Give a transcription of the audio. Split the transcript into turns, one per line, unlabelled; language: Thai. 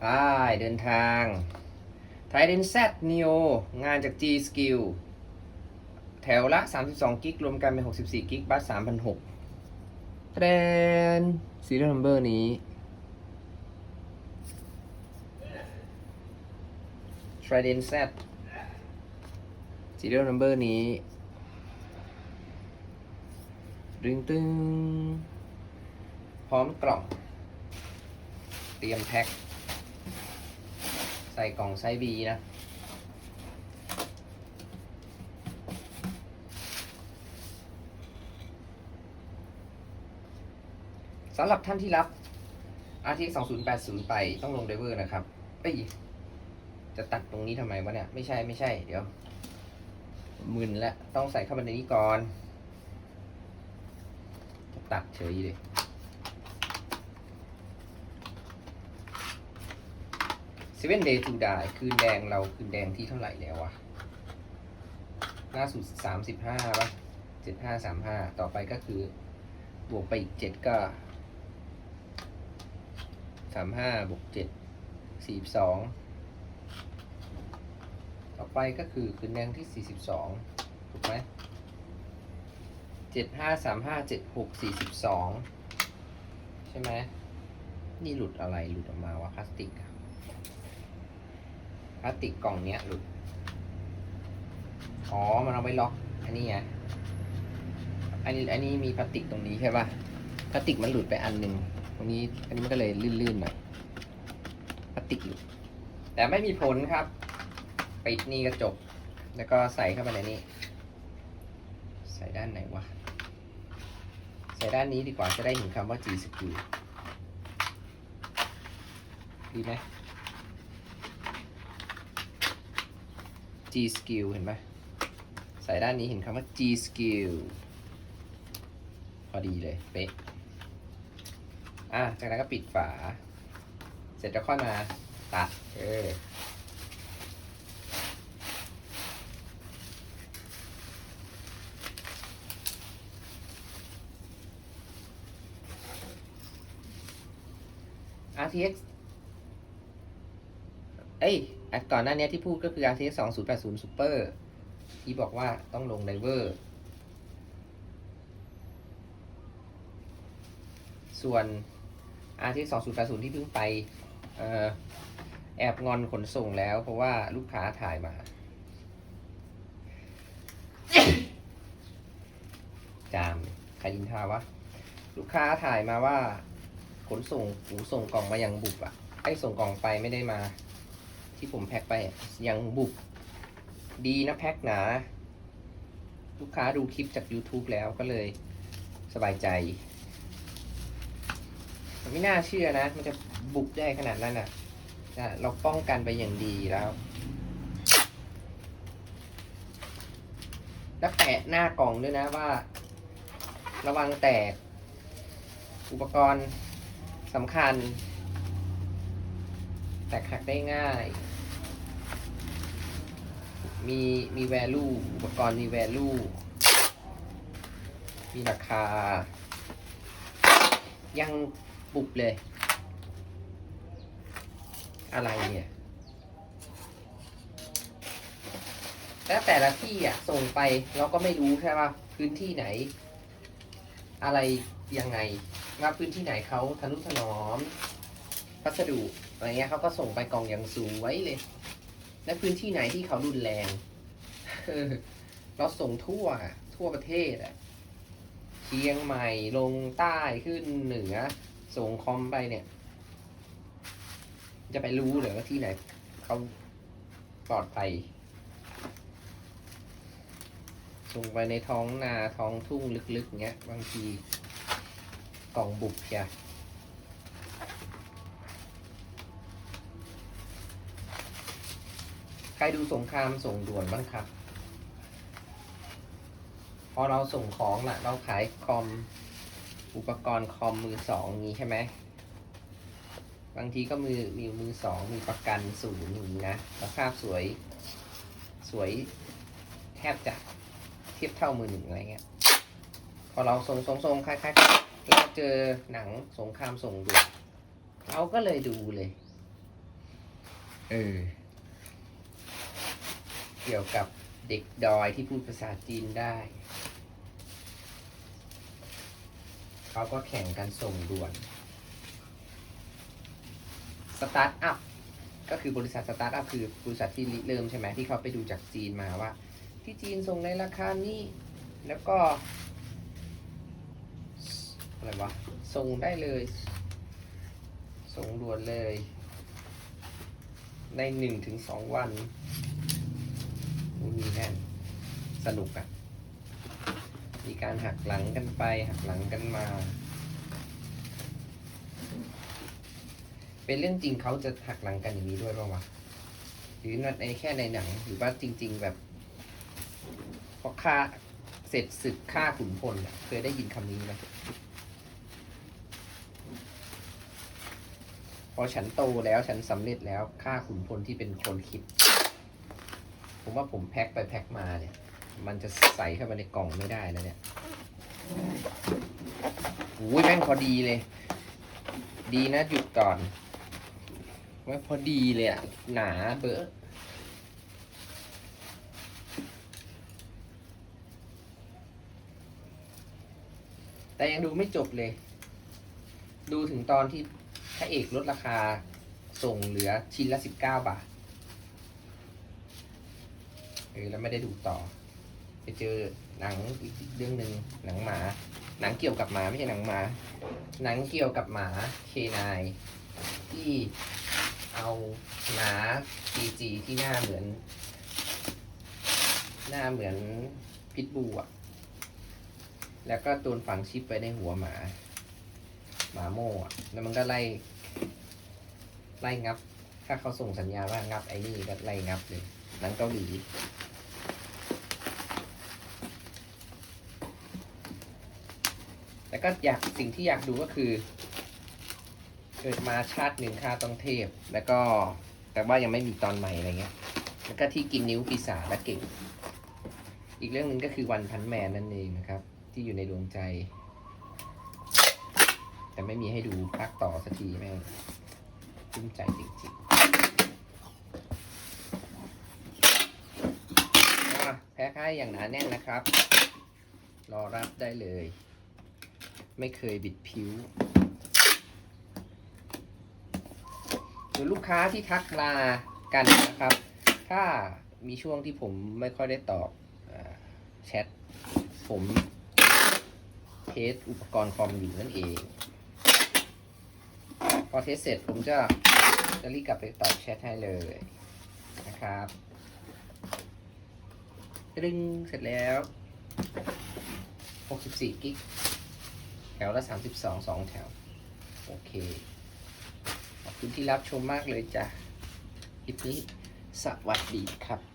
ไปเดินทางไทเดน Z Neo งานจาก G Skill แถวละ 32 กิก รวมกันเป็น 64 กิก บัส3,006แตรนซีเรียลนัมเบอร์นี้ Trident Z serial number นี้ดึงตึง พร้อมกล่อง เตรียมแพ็ค ส่กล่องไซส์ B นะ สำหรับท่านที่รับ RTX 2080 ไปต้องลงไดเวอร์นะครับเอ้ยจะตัดตรงนี้ทำไมวะเนี่ย ไม่ใช่ไม่ใช่ เดี๋ยวมึนแล้วต้องใส่เข้าไปในนี้ก่อน จะตัดเฉยเลย Seven Day to Die คืนแดงเราคืนแดงที่เท่าไหร่แล้ววะล่าสุดสามสิบห้าป่ะเจ็ดห้าสามห้าต่อไปก็คือบวกไปอีกเจ็ดก็สามห้าบวกเจ็ดสี่สองต่อไปก็คือคืนแดงที่42ถูกไหม7 5 3 5 7 6 42ใช่ไหมนี่หลุดอะไรหลุดออกมาวะพลาสติกอะ พลาสติกกล่องเนี้ยหลุด อ๋อ มันเอาไปล็อก อันนี้ไง อันนี้ อันนี้มีพลาสติกตรงนี้ใช่ป่ะ พลาสติกมันหลุดไปอันหนึ่งตรงนี้ อันนี้มันก็เลยลื่นๆหน่อย พลาสติกหลุด แต่ไม่มีผลครับ ปิดนี่ก็จบแล้วก็ใส่เข้าไปในนี้ ใส่ด้านไหนวะ ใส่ด้านนี้ดีกว่าจะได้เห็นคำว่า G skill ดีไหม G skill เห็นไหมใส่ด้านนี้เห็นคำว่า G skill พอดีเลย เป๊ะ อะ จากนั้นก็ปิดฝา เสร็จแล้วค่อยมาตัด เออ RTX เอ้ยอะ ก่อนหน้านี้ที่พูดก็คือ RTX 2080 Super ที่บอกว่าต้องลงไดเวอร์ ส่วน RTX 2080 ที่เพิ่งไปออแอบงอนขนส่งแล้ว เพราะว่าลูกค้าถ่ายมา จามใครยินทาวะ ลูกค้าถ่ายมาว่า ขนส่งหูส่งกล่องมาอยังบุบอะไอ้ส่งกล่องไปไม่ได้มา ที่ผมแพ็คไปยังบุบดีนะแพ็คหนา ลูกค้าดูคลิปจาก YouTube แล้วก็เลยสบายใจมันไม่น่าเชื่อนะ มันจะบุบได้ขนาดนั้นอะเราป้องกันไปอย่างดีแล้ว แล้วแปะหน้ากล่องด้วยนะว่า ระวังแตก อุปกรณ์สำคัญ แตกหักได้ง่าย มีมี value อุปกรณ์มี value มีราคา ยังปุบเลย อะไรเนี่ย แล้วแต่ละที่อะ ส่งไปเราก็ไม่รู้ใช่ป่ะ พื้นที่ไหน อะไรยังไงว่าพื้นที่ไหนเขาทะนุถนอม พัสดุอะไรเงี้ยเขาก็ส่งไปกล่องอย่างสูงไว้เลย และพื้นที่ไหนที่เขารุนแรงเราส่งทั่ว ทั่วประเทศอะเชียงใหม่ลงใต้ขึ้นเหนือ ส่งคอมไปเนี่ย จะไปรู้เหรอว่าที่ไหนเขาปลอดภัยส่งไปในท้องนาท้องทุ่งลึกๆเงี้ย บางทีกล่องบุบจ้ะ ใครดูสงครามส่งด่วนบ้างครับ พอเราส่งของล่ะ เราขายคอมอุปกรณ์คอมมือสองงี้ใช่ไหม บางทีก็มือมีมือสองมีประกันศูนย์อย่างนี้นะสภาพสวยสวยแทบจะเทียบเท่ามือหนึ่งอะไรเงี้ย พอเราส่งส่งส่งคล้ายๆเราเจอหนังสงครามส่งด่วนเราก็เลยดูเลย เออ เกี่ยวกับเด็กดอยที่พูดภาษาจีนได้ เขาก็แข่งกันส่งด่วน สตาร์ทอัพก็คือบริษัทสตาร์ทอัพคือบริษัทที่ริเริ่มใช่ไหมที่เขาไปดูจากจีนมาว่า ที่จีนส่งในราคานี้แล้วก็อะไรวะส่งได้เลยส่งด่วนเลย ในหนึ่งถึงสองวัน นู่นนี่นั่นสนุกอะมีการหักหลังกันไป หักหลังกันมา เป็นเรื่องจริงเขาจะหักหลังกันอย่างนี้ด้วยป่าวะหรือในแค่ในหนังหรือว่าจริง ๆ แบบพอฆ่าเสร็จศึกฆ่าขุนพลเคยได้ยินคำนี้ไหมพอฉันโตแล้วฉันสำเร็จแล้วค่าขุนพลที่เป็นคนคิด ผมว่าผมแพ็คไปแพ็คมาเนี่ย มันจะใส่เข้ามาในกล่องไม่ได้แล้วเนี่ยโอ้ยแม่งพอดีเลย ดีนะหยุดก่อนแม่พอดีเลยอะหนาเบอะแต่ยังดูไม่จบเลย ดูถึงตอนที่พระเอกลดราคาส่งเหลือชิ้นละสิบเก้าบาท ออแล้วไม่ได้ดูต่อ ไปเจอหนังอีกเรื่องหนึ่งหนังหมา หนังเกี่ยวกับหมาไม่ใช่หนังหมา หนังเกี่ยวกับหมาเคนายที่เอาหมาจีจีที่หน้าเหมือน หน้าเหมือนพิทบูอะ แล้วก็ตูนฝังชิปไว้ในหัวหมา หมาโม่อะแล้วมันก็ไล่ ไล่งับ ถ้าเขาส่งสัญญาณว่างับไอ้นี่ก็ไล่งับเลยหนังเกาหลี แล้วก็อยากสิ่งที่อยากดูก็คือ เกิดมาชาติหนึ่งข้าต้องเทพ แล้วก็แต่ว่ายังไม่มีตอนใหม่อะไรเงี้ย แล้วก็ที่กินนิ้วปีศาจและเก่ง อีกเรื่องหนึ่งก็คือวันพันแมนนั่นเองนะครับ ที่อยู่ในดวงใจ แต่ไม่มีให้ดูภาคต่อสักทีแม่งซึ้งใจจริงๆอะแพ้ค่ายอย่างหนาแน่นนะครับ รอรับได้เลย ไม่เคยบิดผิวหรือลูกค้าที่ทักมากันนะครับ ถ้ามีช่วงที่ผมไม่ค่อยได้ตอบแชทผมเทสอุปกรณ์คอมอยู่นั่นเอง พอเทสเสร็จผมจะจะรีบกลับไปตอบแชทให้เลยนะครับตึ้งเสร็จแล้ว 64 กิก ถวละ 32 2 แถว โอเค ขอบคุณที่รับชมมากเลยจ้ะคลิปนี้สวัสดีครับ